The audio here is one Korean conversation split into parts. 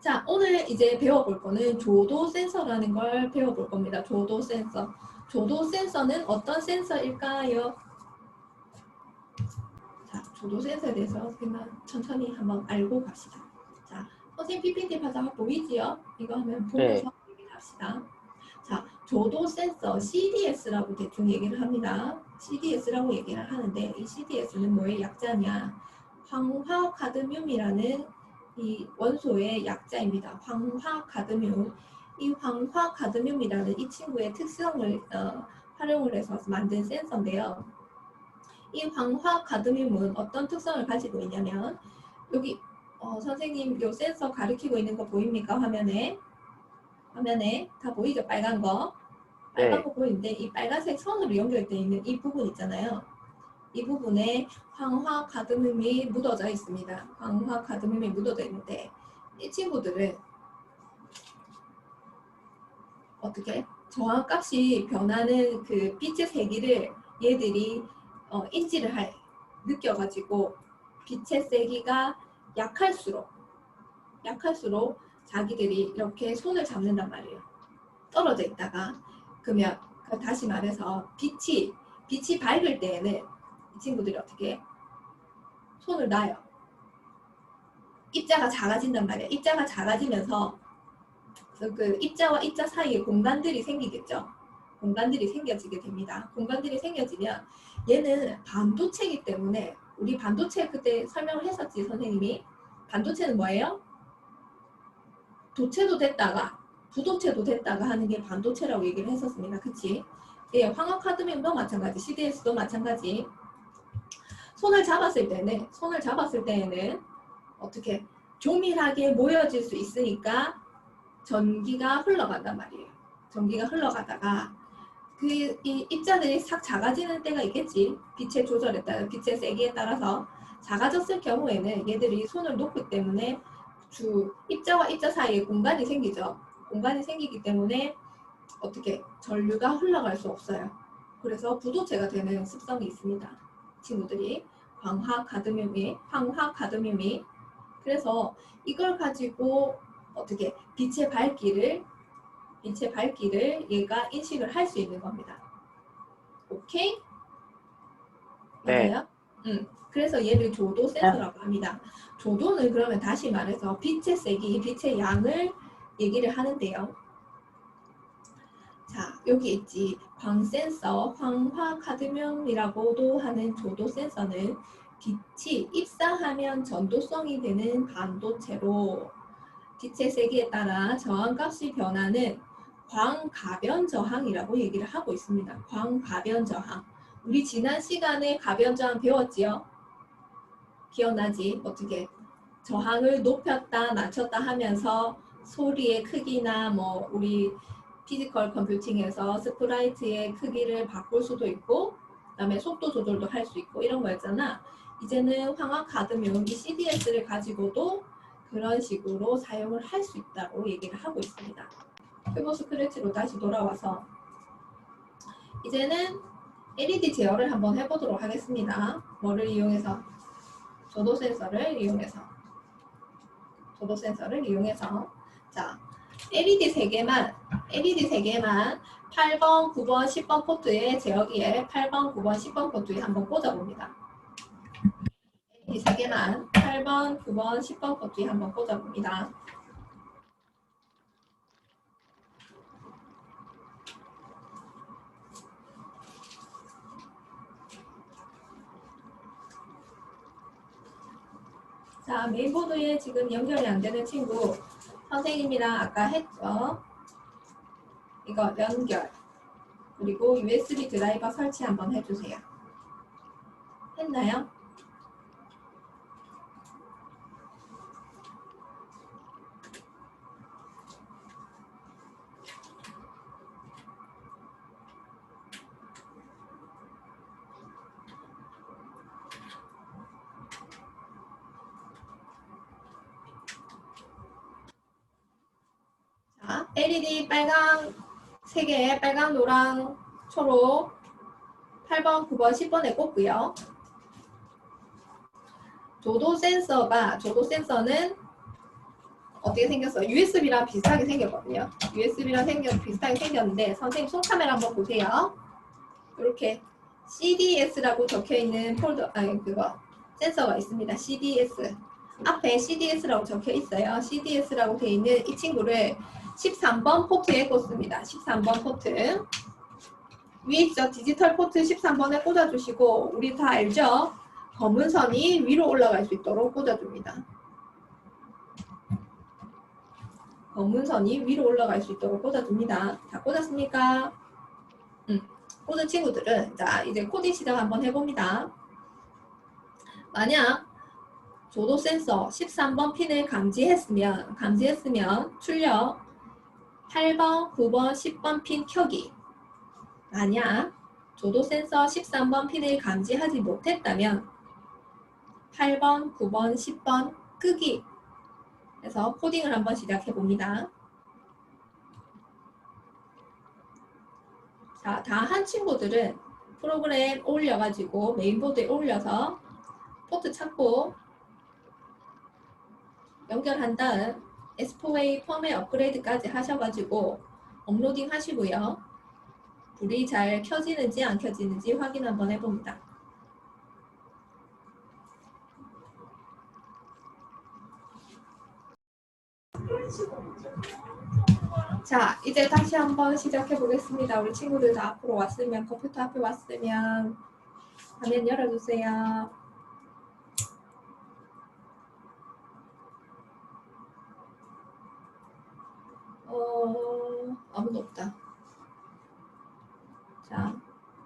자, 오늘 이제 배워볼 거는 조도 센서라는 걸 배워볼 겁니다. 조도 센서. 조도 센서는 어떤 센서일까요? 자, 조도 센서에 대해서 그냥 천천히 한번 알고 갑시다. 자, 선생님 PPT 파장 보이지요? 이거 하면 보면서 얘기를 합시다. 자, 조도 센서 CDS라고 대충 얘기를 합니다. CDS라고 얘기를 하는데 이 CDS는 뭐의 약자냐? 황화 카드뮴이라는 이 원소의 약자입니다. 황화카드뮴. 이 황화카드뮴이라는 이 친구의 특성을 어, 활용을 해서 만든 센서인데요. 이 황화카드뮴은 어떤 특성을 가지고 있냐면 여기 어, 선생님 요 센서 가리키고 있는 거 보입니까 화면에? 화면에 다 보이죠 빨간 거? 빨간 네. 거 보이는데 이 빨간색 선으로 연결되어 있는 이 부분 있잖아요. 이 부분에 황화 카드뮴이 묻어져 있습니다. 황화 카드뮴이 묻어져 있는데 이 친구들은 어떻게 저항값이 변하는 그 빛의 세기를 얘들이 어, 인지를 할 느껴가지고 빛의 세기가 약할수록 약할수록 자기들이 이렇게 손을 잡는단 말이에요. 떨어져 있다가 그러면 그 다시 말해서 빛이 빛이 밝을 때에는 이 친구들이 어떻게 해? 손을 놔요. 입자가 작아진단 말이에요. 입자가 작아지면서 그 입자와 입자 사이에 공간들이 생기겠죠. 공간들이 생겨지게 됩니다. 공간들이 생겨지면 얘는 반도체이기 때문에 우리 반도체 그때 설명을 했었지 선생님이 반도체는 뭐예요? 도체도 됐다가 부도체도 됐다가 하는 게 반도체라고 얘기를 했었습니다. 그치? 예, 황화카드뮴도 마찬가지, CDS도 마찬가지. 손을 잡았을 때는 손을 잡았을 때에는 어떻게 조밀하게 모여질 수 있으니까 전기가 흘러간단 말이에요. 전기가 흘러가다가 그 이 입자들이 싹 작아지는 때가 있겠지. 빛의 조절에 따라 빛의 세기에 따라서 작아졌을 경우에는 얘들이 손을 놓기 때문에 주 입자와 입자 사이에 공간이 생기죠. 공간이 생기기 때문에 어떻게 전류가 흘러갈 수 없어요. 그래서 부도체가 되는 습성이 있습니다. 친구들이 광화 가드뮴이 황화 가드뮴이 그래서 이걸 가지고 어떻게 빛의 밝기를 빛의 밝기를 얘가 인식을 할 수 있는 겁니다. 오케이? 네. 맞아요? 음. 그래서 얘를 조도 센서라고 합니다. 조도는 그러면 다시 말해서 빛의 세기, 빛의 양을 얘기를 하는데요. 자, 여기 있지. 광 센서, 황화 카드뮴이라고도 하는 조도 센서는 빛이 입사하면 전도성이 되는 반도체로 빛의 세기에 따라 저항값이 변하는 광가변 저항이라고 얘기를 하고 있습니다. 광가변 저항. 우리 지난 시간에 가변 저항 배웠지요? 기억나지? 어떻게 저항을 높였다 낮췄다 하면서 소리의 크기나 뭐 우리 피지컬 컴퓨팅에서 스프라이트의 크기를 바꿀 수도 있고 그다음에 속도 조절도 할 수 있고 이런 거였잖아. 이제는 황화 카드뮴 이 CDS를 가지고도 그런 식으로 사용을 할 수 있다고 얘기를 하고 있습니다. 큐브 스크래치로 다시 돌아와서 이제는 LED 제어를 한번 해보도록 하겠습니다. 뭐를 이용해서? 조도 센서를 이용해서 조도 센서를 이용해서 자 LED 3개만 LED 3개만 8번, 9번, 10번 포트에 제어기에 8번, 9번, 10번 포트에 한번 꽂아봅니다. LED 3개만 8번, 9번, 10번 포트에 한번 꽂아봅니다. 자, 메인보드에 지금 연결이 안 되는 친구 선생님이랑 아까 했죠. 이거 연결 그리고 USB 드라이버 설치 한번 해주세요. 했나요? 자, LED 빨강 3개, 빨강, 노랑, 초록 8번, 9번, 10번에 꽂고요. 조도 센서가 조도 센서는 어떻게 생겼어요? USB랑 비슷하게 생겼거든요. USB랑 생겨 비슷하게 생겼는데 선생님 손카메라 한번 보세요. 이렇게 CDS라고 적혀 있는 폴더 아니 그거 센서가 있습니다. CDS 앞에 CDS라고 적혀 있어요. CDS라고 되어 있는 이 친구를 13번 포트에 꽂습니다. 13번 포트 위에. 디지털 포트 13번에 꽂아주시고 우리 다 알죠? 검은 선이 위로 올라갈 수 있도록 꽂아줍니다. 검은 선이 위로 올라갈 수 있도록 꽂아줍니다. 다 꽂았습니까? 음, 꽂은 친구들은 자 이제 코딩 시작 한번 해봅니다. 만약 조도 센서 13번 핀을 감지했으면 감지했으면 출력 8번, 9번, 10번 핀 켜기. 만약 조도 센서 13번 핀을 감지하지 못했다면 8번, 9번, 10번 끄기. 해서 코딩을 한번 시작해 봅니다. 자, 다 한 친구들은 프로그램 올려가지고 메인보드에 올려서 포트 찾고 연결한 다음 S4A 펌웨어 업그레이드까지 하셔가지고 업로딩 하시고요. 불이 잘 켜지는지 안 켜지는지 확인 한번 해봅니다. 자, 이제 다시 한번 시작해 보겠습니다. 우리 친구들 다 앞으로 왔으면 컴퓨터 앞에 왔으면 화면 열어주세요. 어, 아무도 없다. 자,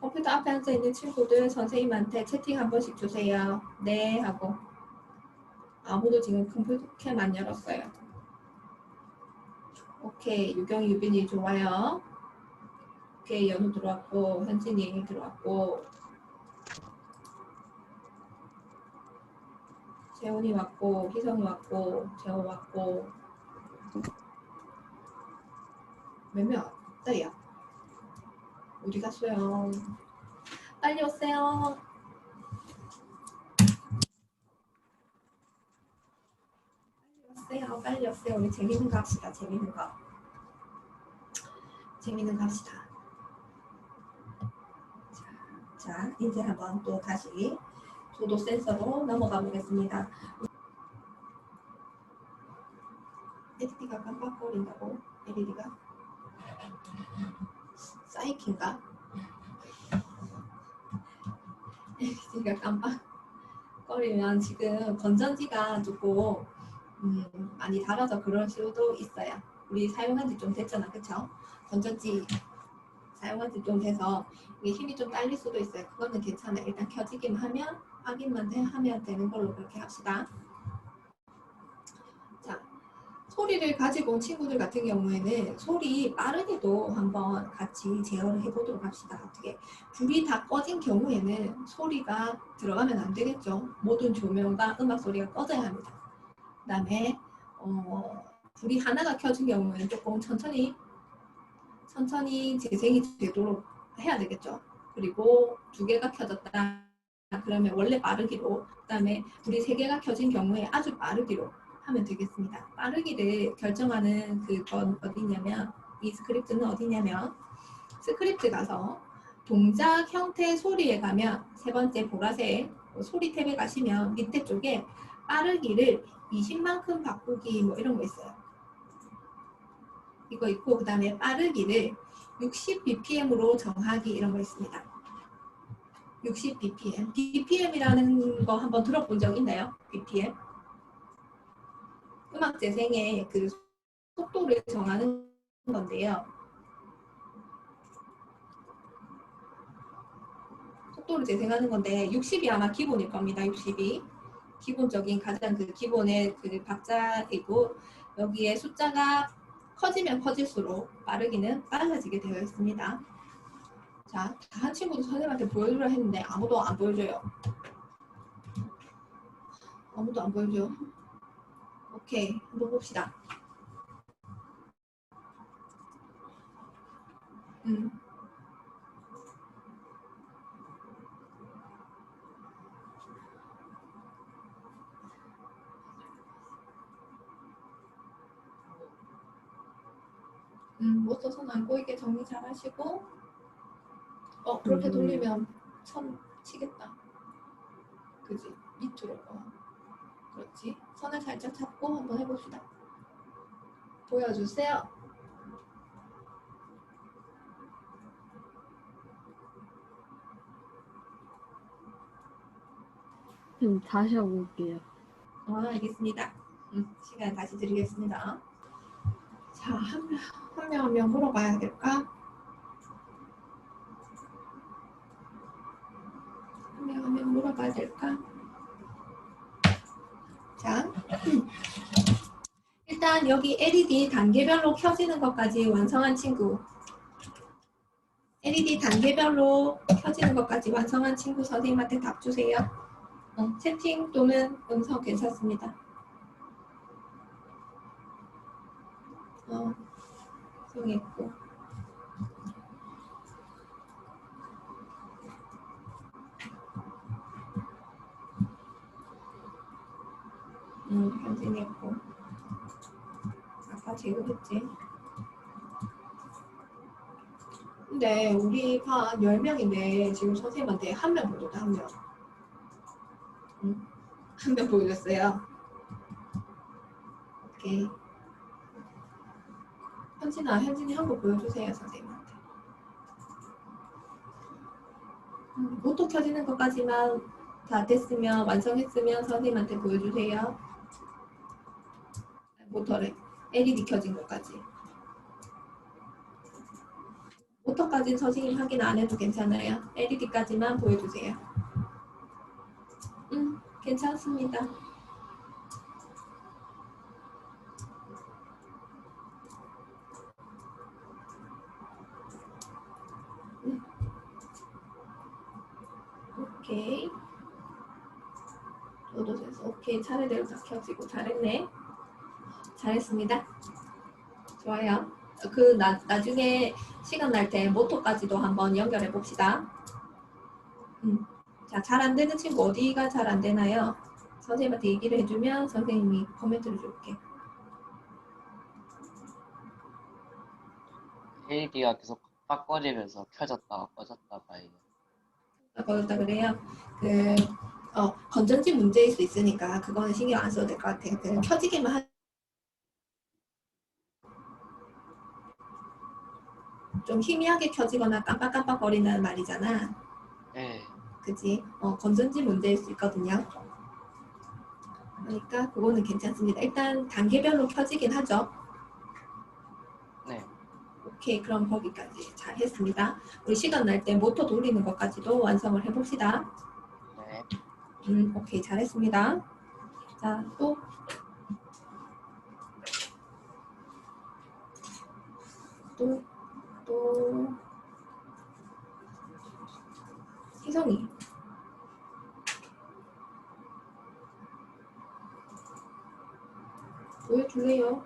컴퓨터 앞에 앉아 있는 친구들 선생님한테 채팅 한 번씩 주세요. 네 하고 아무도 지금 컴퓨터 캠 안 열었어요. 오케이 유경이 유빈이 좋아요. 오케이 연우 들어왔고 현진이 들어왔고 재훈이 왔고 희성이 왔고 재호 왔고 몇명 왔어요? 어디 갔어요? 빨리 오세요. 빨리 오세요. 빨리 오세요. 우리 재밌는 거 합시다. 재밌는 거. 재밌는 거 합시다. 자, 자, 이제 한번 또 다시 조도 센서로 넘어가 보겠습니다. LED가 깜빡거린다고? LED가? 사이키인가? LED가 깜빡거리면 지금 건전지가 조금 음, 많이 달아서 그럴 수도 있어요. 우리 사용한 지 좀 됐잖아, 그쵸? 건전지 사용한 지 좀 돼서 이게 힘이 좀 딸릴 수도 있어요. 그거는 괜찮아요. 일단 켜지기만 하면 확인만 해- 하면 되는 걸로 그렇게 합시다. 자, 소리를 가지고 온 친구들 같은 경우에는 소리 빠르게도 한번 같이 제어를 해보도록 합시다. 어떻게 불이 다 꺼진 경우에는 소리가 들어가면 안 되겠죠. 모든 조명과 음악 소리가 꺼져야 합니다. 그 다음에 어, 불이 하나가 켜진 경우에는 조금 천천히 천천히 재생이 되도록 해야 되겠죠. 그리고 두 개가 켜졌다. 그러면 원래 빠르기로 그 다음에 불이 세 개가 켜진 경우에 아주 빠르기로 하면 되겠습니다. 빠르기를 결정하는 그건 어디냐면 이 스크립트는 어디냐면 스크립트 가서 동작 형태 소리에 가면 세 번째 보라색 소리 탭에 가시면 밑에 쪽에 빠르기를 20만큼 바꾸기 뭐 이런 거 있어요. 이거 있고 그 다음에 빠르기를 60 bpm으로 정하기 이런 거 있습니다. 60 bpm. bpm이라는 거 한번 들어본 적 있나요? bpm. 음악 재생의 그 속도를 정하는 건데요. 속도를 재생하는 건데 60이 아마 기본일 겁니다. 60이. 기본적인 가장 그 기본의 그 박자이고 여기에 숫자가 커지면 커질수록 빠르기는 빨라지게 되어 있습니다. 자, 다 한 친구도 선생님한테 보여주려 했는데 아무도 안 보여줘요. 아무도 안 보여줘. 오케이, 한번 봅시다. 음. 음, 못써 손안 꼬이게 정리 잘 하시고 어 그렇게 음. 돌리면 선 치겠다 그지 밑으로 어. 그렇지? 선을 살짝 잡고 한번 해봅시다. 보여주세요. 좀 다시 하고 올게요. 어, 알겠습니다. 음, 시간 다시 드리겠습니다. 자 한 명 한 명 한 명 물어봐야 될까? 한 명 한 명 물어봐야 될까 자 음. 일단 여기 LED 단계별로 켜지는 것까지 완성한 친구 LED 단계별로 켜지는 것까지 완성한 친구 선생님한테 답 주세요. 어, 채팅 또는 음성 괜찮습니다. 어, 성했고. 음, 현진했고. 아까 제거했지. 근데 우리 반 10명인데 지금 선생님한테 한 명 보여줬다, 한 명. 응? 한 명 보여줬어요. 오케이. 현진아, 현진이 한 거 보여주세요, 선생님한테. 음, 모토 켜지는 것까지만 다 됐으면, 완성했으면 선생님한테 보여주세요. 모터를, LED 켜진 것까지. 모터까지는 선생님 확인 안 해도 괜찮아요. LED까지만 보여주세요. 음, 괜찮습니다. 음. 오케이. 저도 돼서 오케이 차례대로 다 켜지고 잘했네. 잘했습니다. 좋아요. 그 나, 나중에 시간 날 때 모토까지도 한번 연결해 봅시다. 음. 자, 잘 안 되는 친구 어디가 잘 안 되나요? 선생님한테 얘기를 해주면 선생님이 코멘트를 줄게. LED가 계속 빡거리면서 켜졌다가 꺼졌다 봐요. 그렇다 그래요. 그 어, 건전지 문제일 수 있으니까 그거는 신경 안 써도 될 것 같아요. 그 켜지기만 하... 좀 희미하게 켜지거나 깜빡깜빡 거리는 말이잖아. 네, 그지? 어, 건전지 문제일 수 있거든요. 그러니까 그거는 괜찮습니다. 일단 단계별로 켜지긴 하죠. 네, 오케이, 그럼 거기까지 잘 했습니다. 우리 시간 날 때 모터 돌리는 것까지도 완성을 해봅시다. 네. 음, 오케이, 잘했습니다. 자, 또. 또, 또. 희성이. 보여줄래요?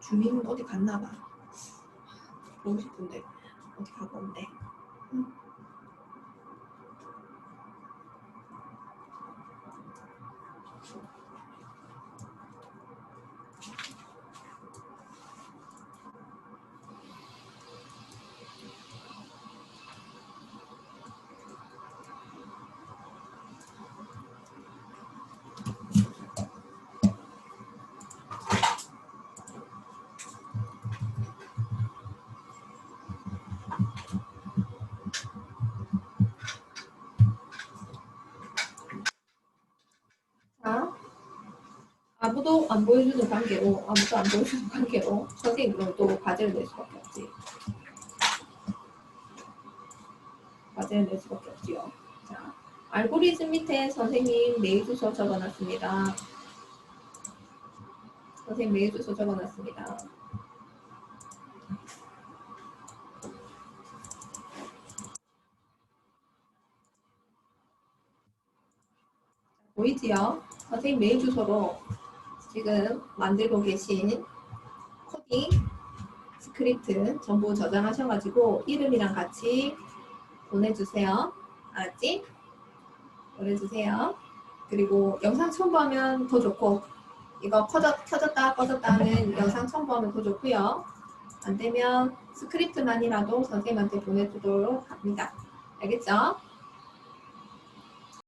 주민은 어디 갔나 봐. 보고 싶은데 어디 가고 온대. 응. 자, 아무도 안 보여주는 관계로, 아무도 안 보여주는 관계로 선생님 그럼 또 과제를 낼 수밖에 없지. 과제를 낼 수밖에 없지요. 자, 알고리즘 밑에 선생님 메일 주소 적어놨습니다. 선생님 메일 주소 적어놨습니다. 보이지요? 선생님 메일 주소로 지금 만들고 계신 코딩 스크립트 전부 저장하셔가지고 이름이랑 같이 보내주세요. 알았지? 보내주세요. 그리고 영상 첨부하면 더 좋고 이거 켜졌, 켜졌다 꺼졌다 하는 영상 첨부하면 더 좋고요. 안 되면 스크립트만이라도 선생님한테 보내주도록 합니다. 알겠죠?